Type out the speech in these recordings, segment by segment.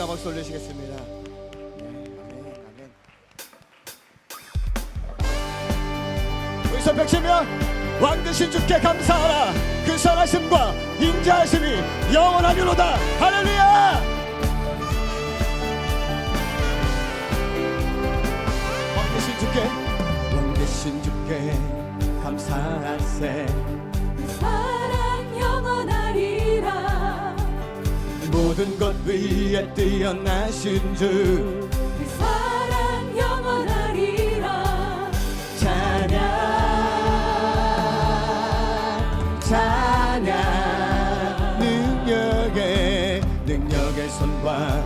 영광 박수 네, 아멘 우리 선백시면 왕 되신 주께 감사하라. 그 선하심과 인자하심이 영원하리로다. 할렐루야! 왕 되신 주께 왕 되신 주께 감사하세 모든 것 위에 뛰어나신 주. 그 사랑 영원하리라. 찬양 찬양. 능력의 능력의 손과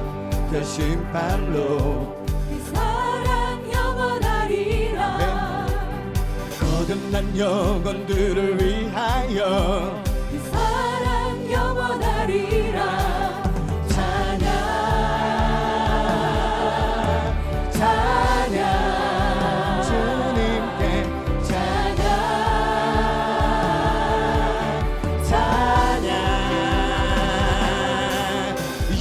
그 심판로. 그 사랑 영원하리라. 거듭난 영혼들을 위하여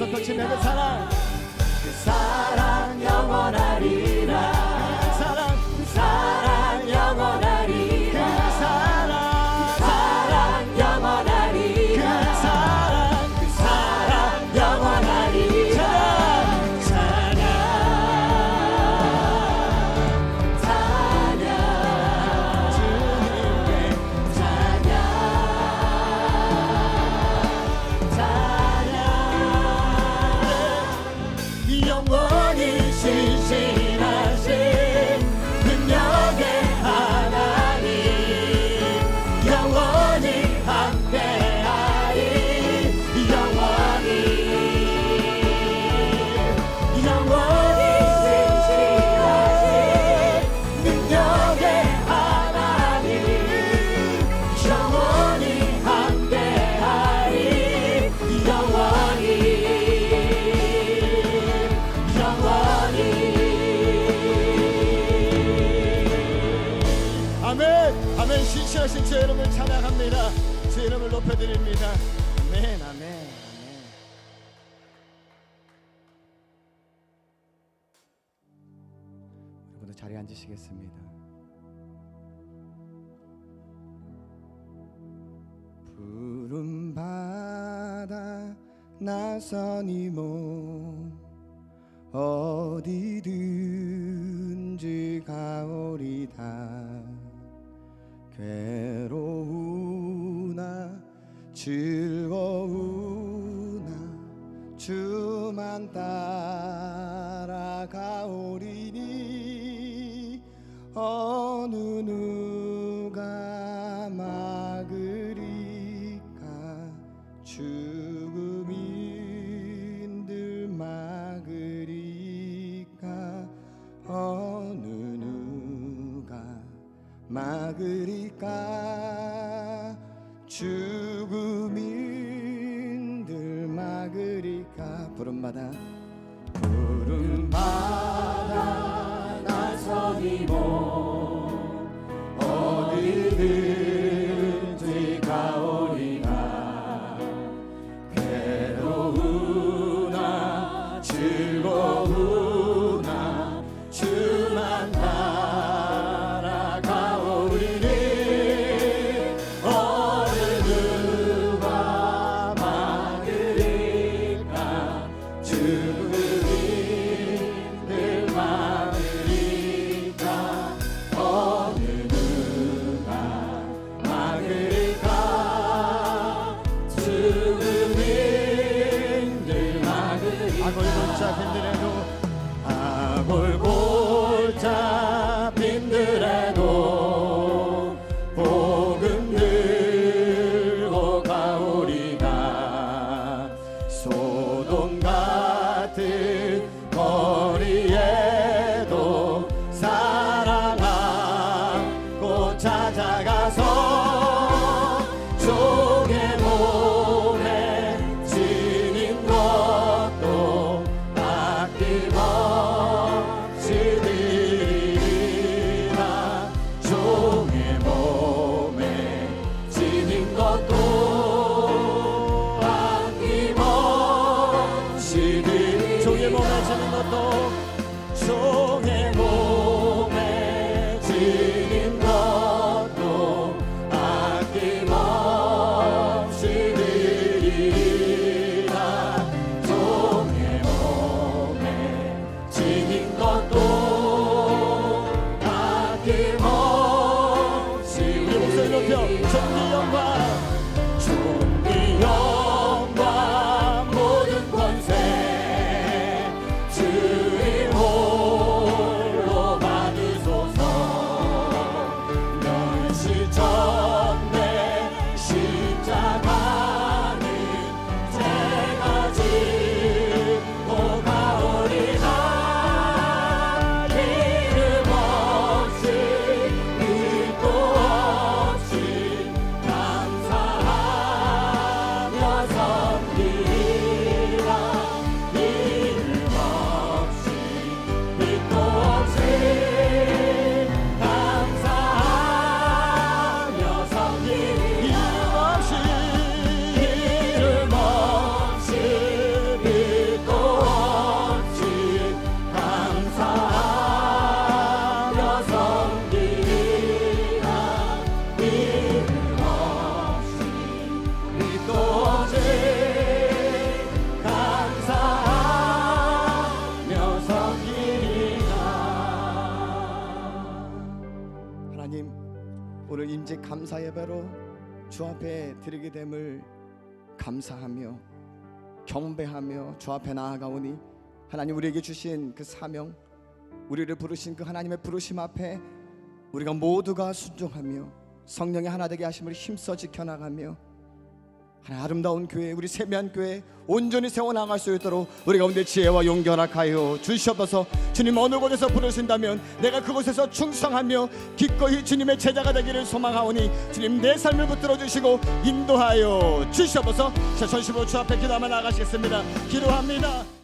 做自己你的灿烂。 축하드립니다. 아멘, 아멘. 여러분들 자리에 앉으시겠습니다. 푸른 바다 나선 이몸 어디든지 가오리다 괴로움 즐거우나 주만 따라가오리니 어느 누가 막으리까 죽음 인들 막으리까 어느 누가 막으리까 죽음인들 막으리까? 푸른 바다 푸른 바다 아 거기서 진짜 힘드네요 임재 감사 예배로 주 앞에 드리게 됨을 감사하며 경배하며 주 앞에 나아가오니 하나님 우리에게 주신 그 사명 우리를 부르신 그 하나님의 부르심 앞에 우리가 모두가 순종하며 성령의 하나 되게 하심을 힘써 지켜나가며 하나 아름다운 교회 우리 세미한 교회 온전히 세워나갈 수 있도록 우리 가운데 지혜와 용기 허락하여 주시옵소서. 주님 어느 곳에서 부르신다면 내가 그곳에서 충성하며 기꺼이 주님의 제자가 되기를 소망하오니 주님 내 삶을 붙들어 주시고 인도하여 주시옵소서. 자 전시부 주 앞에 기도하며 나가시겠습니다. 기도합니다